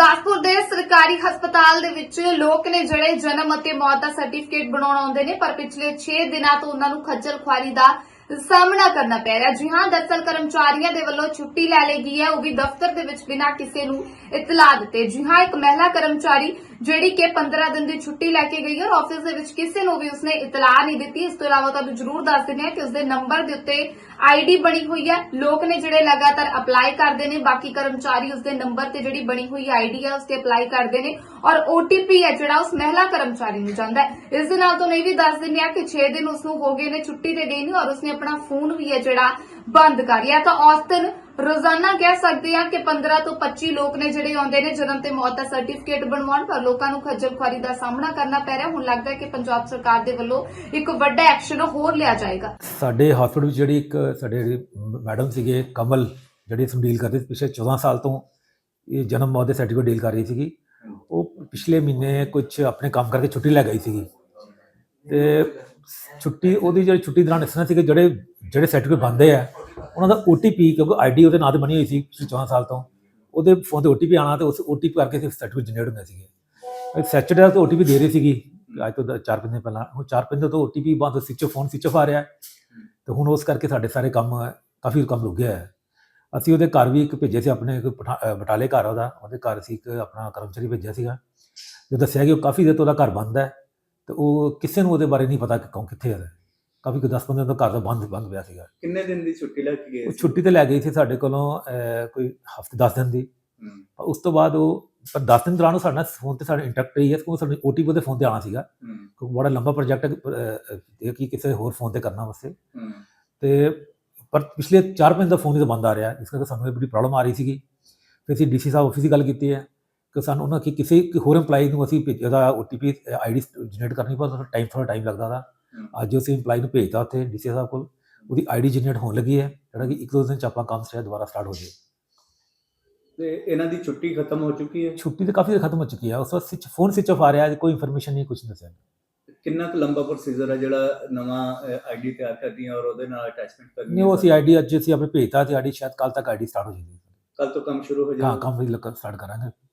ਗੁਰਦਾਸਪੁਰ ਦੇ ਸਰਕਾਰੀ ਹਸਪਤਾਲ ਦੇ ਵਿੱਚ ਲੋਕ ਨੇ ਜਿਹੜੇ ਜਨਮ ਅਤੇ ਮੌਤ ਦਾ ਸਰਟੀਫਿਕੇਟ ਬਣਾਉਣ ਆਉਂਦੇ ਨੇ, ਪਰ ਪਿਛਲੇ 6 ਦਿਨਾਂ ਤੋਂ ਉਹਨਾਂ ਨੂੰ ਖੱਜਲ ਖੁਆਰੀ ਦਾ ਸਾਹਮਣਾ ਕਰਨਾ ਪੈ ਰਿਹਾ। ਜੀ ਹਾਂ, ਦਰਸਲ ਕਰਮਚਾਰੀਆਂ ਦੇ ਵੱਲੋਂ ਛੁੱਟੀ ਲੈ ਲਈ ਗਈ ਹੈ, ਉਹ ਵੀ ਦਫ਼ਤਰ ਦੇ ਵਿੱਚ ਬਿਨਾਂ ਕਿਸੇ ਨੂੰ ਇਤਲਾਹ ਦਿੱਤੇ। ਜੀ ਹਾਂ, ਇੱਕ ਮਹਿਲਾ ਕਰਮਚਾਰੀ ਜਿਹੜੀ ਕਿ 15 ਦਿਨ ਦੀ ਛੁੱਟੀ ਲੈ ਕੇ ਗਈ ਔਰ ਆਫਿਸ ਦੇ ਵਿੱਚ ਕਿਸੇ ਨੂੰ ਵੀ ਉਸਨੇ ਇਤਲਾਹ ਨਹੀਂ ਦਿੱਤੀ। ਇਸ ਤੋਂ ਇਲਾਵਾ ਤੁਹਾਨੂੰ ਜ਼ਰੂਰ ਦੱਸ ਦਿੰਦੇ ਹਾਂ ਕਿ ਉਸਦੇ ਨੰਬਰ ਦੇ ਉੱਤੇ ਆਈਡੀ ਬਣੀ ਹੋਈ ਹੈ। ਲੋਕ ਨੇ ਜਿਹੜੇ ਲਗਾਤਾਰ ਅਪਲਾਈ ਕਰਦੇ ਨੇ, ਬਾਕੀ ਕਰਮਚਾਰੀ ਉਸਦੇ ਨੰਬਰ ਤੇ ਜਿਹੜੀ ਬਣੀ ਹੋਈ ਆਈਡੀ ਹੈ ਉਸ ਤੇ ਅਪਲਾਈ ਕਰਦੇ ਨੇ ਔਰ OTP ਹੈ ਜਿਹੜਾ ਉਸ ਮਹਿਲਾ ਕਰਮਚਾਰੀ ਨੂੰ ਜਾਂਦਾ ਹੈ। ਇਸ ਦੇ ਨਾਲ ਤੁਹਾਨੂੰ ਇਹ ਵੀ ਦੱਸ ਦਿੰਦੇ ਹਾਂ ਕਿ 6 ਦਿਨ ਉਸ ਨੂੰ ਹੋ ਗਏ ਨੇ ਛੁੱਟੀ ਤੇ ਗਈ ਨੂੰ ਔਰ ਉਸਨੇ ਆਪਣਾ ਫੋਨ ਵੀ ਹੈ ਜਿਹੜਾ ਬੰਦ ਕਰ ਲਿਆ। ਤਾਂ ਔਸਤਨ ਰੋਜ਼ਾਨਾ ਕਹਿ ਸਕਦੇ ਹਾਂ ਕਿ 15 ਤੋਂ 25 ਲੋਕ ਨੇ ਜਿਹੜੇ ਆਉਂਦੇ ਨੇ, ਜਨਮ ਤੇ ਮੌਤ ਦਾ ਸਰਟੀਫਿਕੇਟ ਬਣਵਾਉਣ, ਪਰ ਲੋਕਾਂ ਨੂੰ ਖੱਜਲ ਖੁਆਰੀ ਦਾ ਸਾਹਮਣਾ ਕਰਨਾ ਪੈ ਰਿਹਾ। ਹੁਣ ਲੱਗਦਾ ਹੈ ਕਿ ਪੰਜਾਬ ਸਰਕਾਰ ਦੇ ਵੱਲੋਂ ਇੱਕ ਵੱਡਾ ਐਕਸ਼ਨ ਹੋਰ ਲਿਆ ਜਾਏਗਾ। ਸਾਡੇ ਹਸਪੀਟਲ ਵਿੱਚ ਜਿਹੜੀ ਇੱਕ ਸਾਡੇ ਮੈਡਮ ਸੀਗੇ, ਕਮਲ, ਜਿਹੜੀ ਇਸ ਨੂੰ ਕਰਦੇ ਪਿਛਲੇ 14 ਸਾਲ ਤੋਂ ਇਹ ਜਨਮ ਮੌਤ ਦੇ ਸਰਟੀਫਿਕੇਟ ਡੀਲ ਕਰ ਰਹੀ ਸੀਗੀ। ਉਹ ਪਿਛਲੇ ਮਹੀਨੇ ਕੁਝ ਆਪਣੇ ਕੰਮ ਕਰਕੇ ਛੁੱਟੀ ਲੈ ਗਈ ਸੀਗੀ। ਤੇ ਛੁੱਟੀ, ਉਹਦੀ ਜਿਹੜੀ ਛੁੱਟੀ ਦੌਰਾਨ ਇਸ ਤਰ੍ਹਾਂ ਸੀ ਕਿ ਜਿਹੜੇ ਜਿਹੜੇ ਸਰਟੀਫਿਕੇਟ ਬੰਦੇ ਆ ਉਹਨਾਂ ਦਾ OTP ਕਿਉਂਕਿ ਆਈਡੀ ਉਹਦੇ ਨਾਂ ਤੇ ਬਣੀ ਹੋਈ ਸੀ ਪਿਛਲੇ 14 ਸਾਲ ਤੋਂ। ਉਹਦੇ ਫੋਨ ਤੇ OTP ਆਣਾ ਤੇ ਉਸ OTP ਕਰਕੇ ਸਿਰਫ ਸਰਟੀਫਿਕੇਟ ਜਨਰੇਟ ਹੁੰਦੇ ਸੀਗੇ। ਸੈਚਰਡੇ ਤੇ OTP ਦੇ ਰਹੀ ਸੀਗੀ, ਅੱਜ ਤੋਂ 4 ਦਿਨ ਪਹਿਲਾਂ। ਉਹ 4 ਦਿਨ ਤੋਂ OTP ਬੰਦ ਸਵਿਚ ਫੋਨ ਸਵਿਚ ਆਫ ਆ ਰਿਹਾ ਹੈ। ਤੇ ਹੁਣ ਉਸ ਕਰਕੇ ਸਾਡੇ ਸਾਰੇ ਕੰਮ ਕਾਫੀ ਕੰਮ ਰੁਕ ਗਿਆ ਹੈ। ਅਸੀਂ ਉਹਦੇ ਘਰ ਵੀ ਇੱਕ ਭੇਜੇ ਸੀ, ਆਪਣੇ ਇੱਕ ਪਠਾ- ਬਟਾਲੇ ਘਰ ਉਹਦਾ। ਉਹਦੇ ਘਰ ਅਸੀਂ ਇੱਕ ਆਪਣਾ ਕਰਮਚਾਰੀ ਭੇਜਿਆ ਸੀਗਾ। ਜੋ ਦੱਸਿਆ ਕਿ ਉਹ ਕਾਫੀ ਦੇਰ ਤੋਂ ਉਹਦਾ ਘਰ ਬੰਦ ਹੈ। ਤੇ ਉਹ ਕਿਸੇ ਨੂੰ ਉਹਦੇ ਬਾਰੇ ਨਹੀਂ ਪਤਾ ਕਿ ਕੌਣ ਕਿੱਥੇ ਹੈ ਕਾਫੀ 10 15 ਦਿਨ ਤੋਂ ਘਰ ਦਾ ਬੰਦ ਬੰਦ ਪਿਆ ਸੀਗਾ। ਕਿੰਨੇ ਦਿਨ ਦੀ ਛੁੱਟੀ ਲੈ ਕੇ ਗਏ ਉਹ ਸੀ? ਛੁੱਟੀ ਤੇ ਲੈ ਗਈ ਸੀ ਸਾਡੇ ਕੋਲੋਂ ਅਹ, ਕੋਈ ਹਫ਼ਤੇ 10 ਦਿਨ ਦੀ। ਪਰ ਉਸ ਤੋਂ ਬਾਅਦ ਉਹ ਪਰ 10 ਦਿਨ ਦੌਰਾਨ ਉਹ ਸਾਡੇ ਨਾਲ ਫੋਨ ਤੇ ਸਾਡੇ ਇੰਟਰੈਕਟ ਰਹੀ ਹੈ ਕਿਉਂਕਿ ਸਾਡੇ OTP ਦੇ ਫੋਨ ਤੇ ਆਣਾ ਸੀਗਾ। ਕਿਉਂਕਿ ਬੜਾ ਲੰਬਾ ਪ੍ਰੋਜੈਕਟ ਹੈ ਕਿ ਕਿਸੇ ਹੋਰ ਫੋਨ ਤੇ ਕਰਨਾ ਵਾਸਤੇ। ਹਮ, ਤੇ ਪਰ ਪਿਛਲੇ 4-5 ਦਾ ਫੋਨ ਹੀ ਤਾਂ ਬੰਦ ਆ ਰਿਹਾ ਇਸ ਕਰਕੇ ਸਾਨੂੰ ਇਹ ਬੜੀ ਪ੍ਰੋਬਲਮ ਆ ਰਹੀ ਸੀਗੀ। ਫਿਰ ਅਸੀਂ ਡੀਸੀ ਸਾਹਿਬ ਆਫਿਸ ਦੀ ਗੱਲ ਕੀਤੀ ਹੈ ਕਿ ਸਾਨੂੰ ਉਹਨਾਂ ਕਿ ਕਿਸੇ ਇੱਕ ਹੋਰ EMPLOYE ਨੂੰ ਅਸੀਂ ਭੇਜਿਆ ਦਾ OTP ਆਈਡੀ ਜਨਰੇਟ ਕਰਨੀ ਥੋੜਾ ਟਾਈਮ ਥੋੜਾ ਟਾਈਮ ਲੱਗਦਾ ਦਾ। ਅੱਜ ਅਸੀਂ EMPLOYE ਨੂੰ ਭੇਜਤਾ ਉੱਥੇ ਡੀਸੀ ਸਾਹਿਬ ਕੋਲ ਉਹਦੀ ਆਈਡੀ ਜਨਰੇਟ ਹੋਣ ਲੱਗੀ ਹੈ ਜਿਹੜਾ ਕਿ ਇੱਕ ਦੋ ਦਿਨ ਚ ਆਪਾਂ ਕੰਮ ਸ਼ਾਇਦ ਦੁਬਾਰਾ ਸਟਾਰਟ ਹੋ ਜਾਏ। ਤੇ ਇਹਨਾਂ ਦੀ ਛੁੱਟੀ ਖਤਮ ਹੋ ਚੁੱਕੀ ਹੈ? ਛੁੱਟੀ ਤਾਂ ਕਾਫੀ ਖਤਮ ਹੋ ਚੁੱਕੀ ਹੈ ਉਸ ਵਾਰ ਸਵਿਚ ਫੋਨ ਸਵਿਚ ਆਫ ਆ ਰਿਹਾ ਹੈ ਕੋਈ ਇਨਫੋਰਮੇਸ਼ਨ ਨਹੀਂ ਕੁਝ ਨਹੀਂ ਦੱਸਿਆ। ਕਿੰਨਾ ਕੁ ਲੰਬਾ ਪ੍ਰੋਸੀਜਰ ਹੈ ਜਿਹੜਾ ਨਵਾਂ ਆਈਡੀ ਤਿਆਰ ਕਰਨੀ ਹੈ ਔਰ ਉਹਦੇ ਨਾਲ ਅਟੈਚਮੈਂਟ ਕਰਨੀ ਨਹੀਂ ਉਹ ਅਸੀਂ ਆਈਡੀ ਅੱਜ ਅਸੀਂ ਆਪਣੇ ਭੇਜਤਾ ਤੇ ਆਈਡੀ ਸ਼ਾਇਦ ਕੱਲ ਤੱਕ ਆਈਡੀ ਸਟਾਰਟ ਹੋ ਜਾਏਗੀ। ਕੱਲ ਤੋਂ ਕੰਮ ਸ਼ੁਰੂ ਹੋ ਹਾਂ ਜਾਏਗਾ। ਕੰਮ ਵੀ ਸਟਾਰਟ ਕਰਾਂਗੇ।